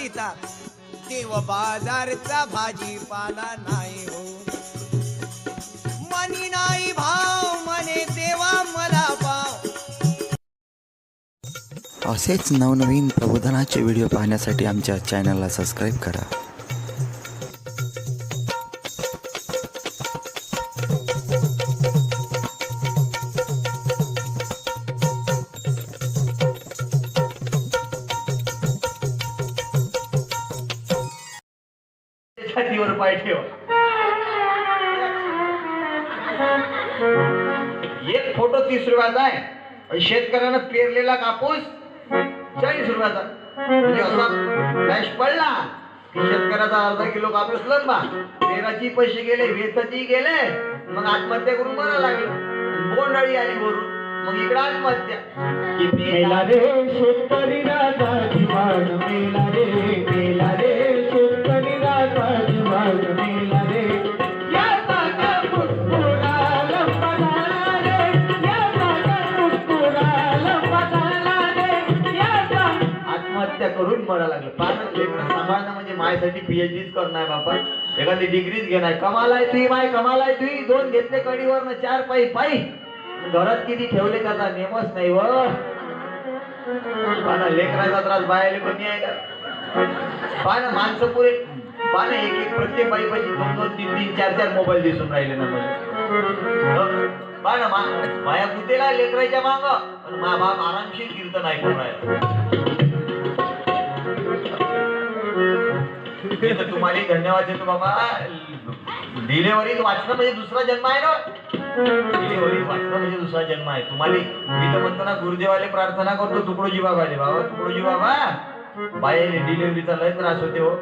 चालिता देव बाजारचा भाजीपाला नाही हो. मनी नाही भाव मने देवा मला पाव. असेच नवनवीन प्रबोधनाचे व्हिडिओ पाहण्यासाठी आमच्या चॅनलला सबस्क्राईब करा. छातीवर पाय ठेवा. एक फोटो तीस रुपयाचा आहे. शेतकऱ्यानं पेरलेला कापूस चाळीस रुपयाचा. म्हणजे असा फ्लॅश पडला की शेतकऱ्याचा अर्धा किलो कापूस लंबा. पेराची पैसे गेले वेचाची गेले. मग आत्महत्या करून बरं लागलं. बोंडळी आली भरून. मग इकडे आत्महत्या. किती रे शेतकरी राजा मेला रे मेला पाच लेकरं सांभाळणं म्हणजे माझ्यासाठी पीएचडीच करणार बापा. एखादी डिग्रीच घेणार. कमाल आहे तुही माय कमाल आहे तुही दोन घेतले कडीवर चार पायी पायी. घरात किती ठेवले त्याचा? नेमच नाही व. लेकराचा त्रास बाहेर कमी आहे का? पाना माणसं पुरे पाना एक एक प्रत्येक बाई पाहिजे दोन दोन तीन तीन चार चार मोबाईल दिसून राहिले ना मला. पाना माया कुठे कुठेला लेकराच्या माग. पण मा बाप आरामशीर कीर्तन ऐकून राहिला. मी तर तुम्हाला धन्यवाद देतो बाबा. डिलेवरीत वाचणं म्हणजे दुसरा जन्म आहे ना? डिलेवरी वाचणं म्हणजे दुसरा जन्म आहे. तुम्हाला मी तर म्हणतो ना गुरुदेवाले प्रार्थना करतो तुकडोजी बाबाले. बाबा तुकडोजी बाबा बाहेर डिलेवरीचा लय त्रास होते हो.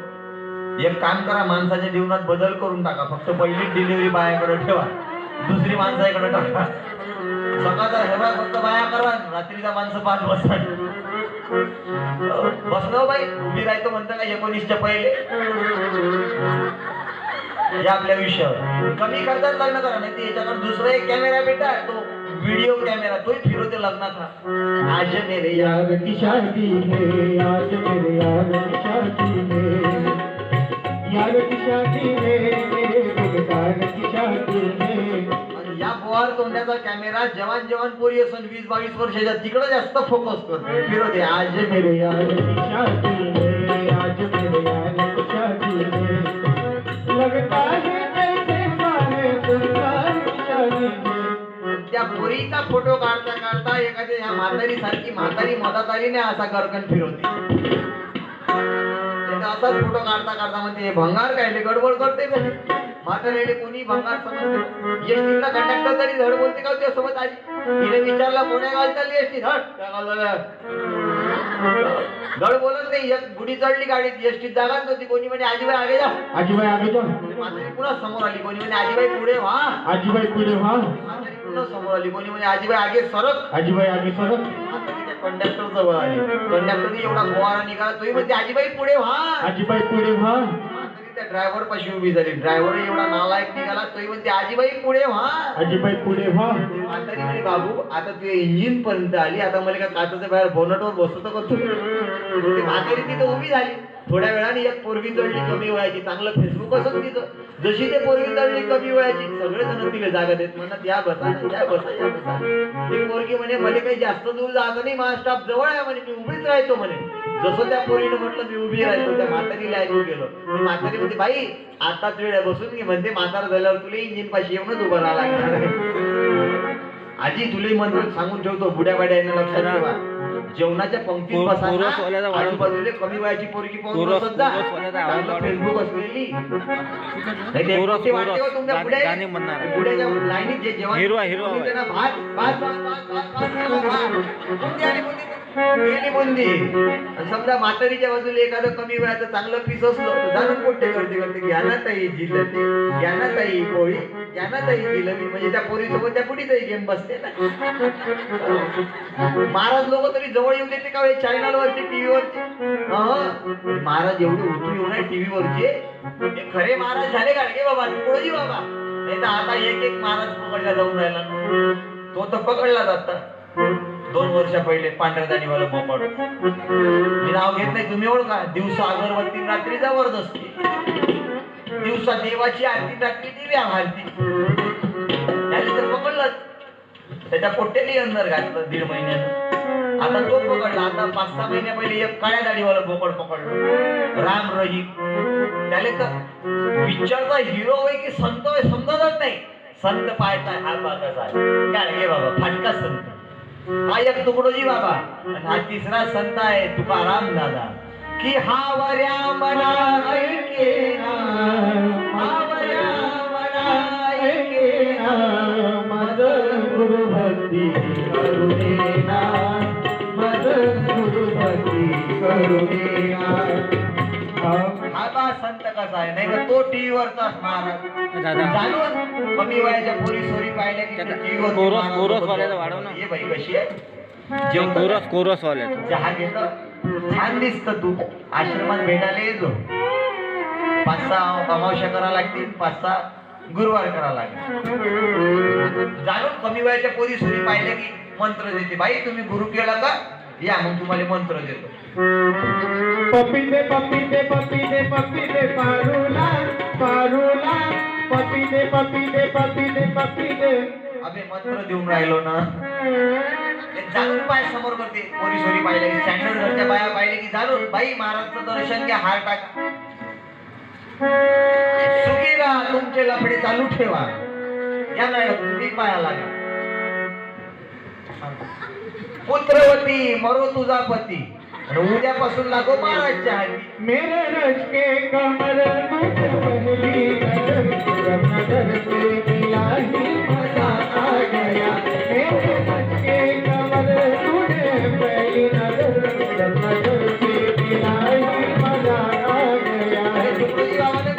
एक काम करा माणसाच्या जीवनात बदल करून टाका. फक्त पहिलीच डिलिव्हरी बायाकडे ठेवा. दुसरी माणसाकडे टाका. सकाळचा हेवा फक्त बाया करा. रात्रीचा माणसं पाच वाजता. बसलो हो बाई उभी राहतो म्हणतं का एकोणीसच्या पहिले. हे आपल्या विषयावर. कमी खर्चात लग्न करा नाही याच्याकडे दुसरा एक कॅमेरा बेटा तो व्हिडिओ कॅमेरा तोही फिरवते लग्नात आज मेरे यार की शादी है आज मेरे यार की शादी है यार की शादी है मेरे दिलदार की शादी है पोहार तोंड्याचा कॅमेरा जवान जवान पोरी असून वीस बावीस वर्षाच्या तिकडे जास्त फोकस करतो फिरवते आज मेरे आज त्या पोरीचा फोटो काढता काढता एखाद्या ह्या म्हातारी सारखी म्हातारी मधात आली नाही असा गरकन फिरवते. असाच फोटो काढता काढता म्हणते हे भंगार काय गडबड करते का? म्हातारीने कोणी भंगार समजते एसटीला कंडक्टर तरी धड बोलते का त्या सोबत आली? तिने विचारला कोण्या गावी चालली एसटी धड धड बोलत नाही. एक गुढी चढली गाडीत. एसटीत जागा नव्हती. कोणी म्हणे आजीबाई आगे जा. आजीबाई आगे जाओ म्हातारी पुन्हा समोर आली. कोणी म्हणे आजीबाई पुढे व्हा. आजीबाई पुढे व्हा. म्हातारी पुन्हा समोर आली. कोणी म्हणे आजीबाई आगे सरक. आजीबाई आगे सरक. कंडक्टर जवळ आली. कंडक्टरने एवढा गोवारा निघाला तुम्ही म्हणते आजीबाई पुढे व्हा. आजीबाई पुढे व्हा. त्या ड्रायव्हर पाशी उभी झाली. ड्रायव्हर एवढा नालायक निघाला तुम्ही म्हणते आजीबाई पुढे व्हा. आजीबाई पुढे व्हा. म्हातारी म्हणे बाबू आता तू इंजिन पर्यंत आली. आता मला काय काचाच्या बाहेर बोनटवर बसतो का तू ती म्हातारी तिथं उभी झाली. थोड्या वेळाने एक पोरगी चढली कमी वयाची. चांगलं फेसबुक असं तिथं. जशी ते पोरगी चढली कमी वयाची. सगळे जण तिला जागा देत म्हणत या बसा या बसा या बसा. ती पोरगी म्हणे मला काही जास्त दूर जायचं नाही. माझा स्टाफ जवळ आहे. म्हणे मी उभीच राहतो. म्हणे जसं त्या पोरीनं म्हटलं मी उभी राहतो त्या म्हातारीला ऐकून गेलो ती म्हातारी म्हणते बाई आताच वेळ आहे, बसून घे. म्हणते म्हातारा झाल्यावर तुला इंजिन पाशी येऊनच उभं राहा लागणार. आजी तुलाही मंत्र सांगून ठेवतो बुड्या बाड्यानं लक्षात ठेवा. जेवणाच्या पंक्तीत बसा. आजूबाजूला कमी वयाची पोरगी पाहून बसत जा. फेसबुक असलेली. वाटते हो लाईनीत जे जेवण हिरवा- हिरवा बोलते ना, भात भात भात भात भात गेली बुंदी समजा म्हातारीच्या बाजूला एखादं कमी वेळाचं चांगलं पीस असलं तर जाणून पोट्टे करते करते ज्ञानाताई ना ताई जिलबी घ्या पोळी. ज्ञानाताई जिलबी म्हणजे त्या पोरीसोबत त्या पुढीचाही गेम बसते ना. महाराज लोक तरी जवळ येऊन देते का चॅनल वरचे? टीव्ही वरचे म्हणजे महाराज एवढे उतरू येऊ नये टीव्ही वरचे. म्हणजे खरे महाराज झाले का? बाबा तुकडोजी बाबा. नाही तर आता एक एक महाराज पकडला जाऊन राहिला. तो तर पकडला जाता दोन वर्ष पहिले पांढऱ्या दाढीवाला मोकड मी नाव घेत नाही तुम्ही ओळखा. दिवसा अगरबत्ती रात्री जबरदस्ती. दिवसा देवाची आरती रात्री दिव्या आरती. त्याने तर पकडलं. त्याच्या पोट्याने अंदर घातलं दीड महिन्यात आता तो पकडला. आता पाच सहा महिन्या पहिले एक काळ्या दाढीवाला बोकड पकडलं. राम रही. त्याले तर पिक्चरचा हिरो होय की संत होय समजतच नाही. संत पाहताय हा बागाचा आहे गाडगे बाबा फाटका संत. हा एक तुकडोजी बाबा. हा तिसरा संत आहे तुकाराम दादा. की हा वऱ्या मना ऐकेना हा वऱ्या मना ऐकेना मद गुरु भक्ती करुणेना मद गुरु भक्ती करुणेना हा बा संत कसा आहे नाही का? तो टीव्ही वरचा महाराज जाणून कमी वयाच्या पोरी सोरी पाहिल्या की त्याचा टीव्हीवर कोरस- कोरसवाल्याला वाढव ना. ये बाई कशी आहे? जे कोरस कोरस वाल्याचं. चहा घेत. छान दिसत तू. आश्रमात भेटायला येतो पाच सहा अमावश्या करा लागतील. पाच सहा गुरुवार करा लागतील जाणून कमी वयाच्या पोरी सोरी पाहिल्या की मंत्र देते. बाई तुम्ही गुरु केला का? या मग तुम्हाला मंत्र देतो. पपीते पपीते पपीते पपीते पारुला पारुला पपीते पपीते पपीते पपीते अबे मंत्र देऊन राहिलो ना. जाणून पाय समोर करते पोरी सोरी पाहिल्या की स्टँडर्ड घरच्या बाया पाहिले की जाणून बाई महाराजचं दर्शन घ्या हार टाका सुखी राहा तुमचे लफडे चालू ठेवा. या मॅडम तुम्ही पाया लागा. पुत्रवती मरो तुझा पती. आणि उद्यापासून लागो महाराजच्या हाती. मेरे के कमर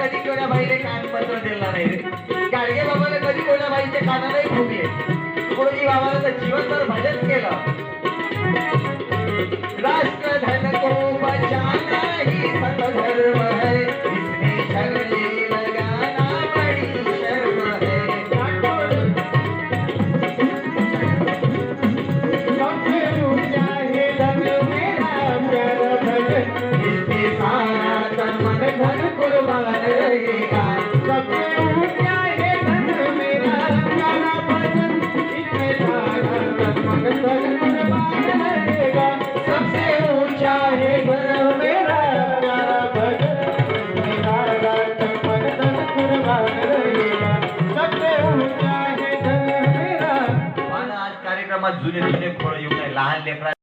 कधी कोण्या बाईले कानपत्र दिला नाही रे. गाडगे बाबाने कधी कोण्या बाईचे कान नाही तुकडोजी बाबाने तर जीवनभर भजन जुने जुने फळ येऊ नये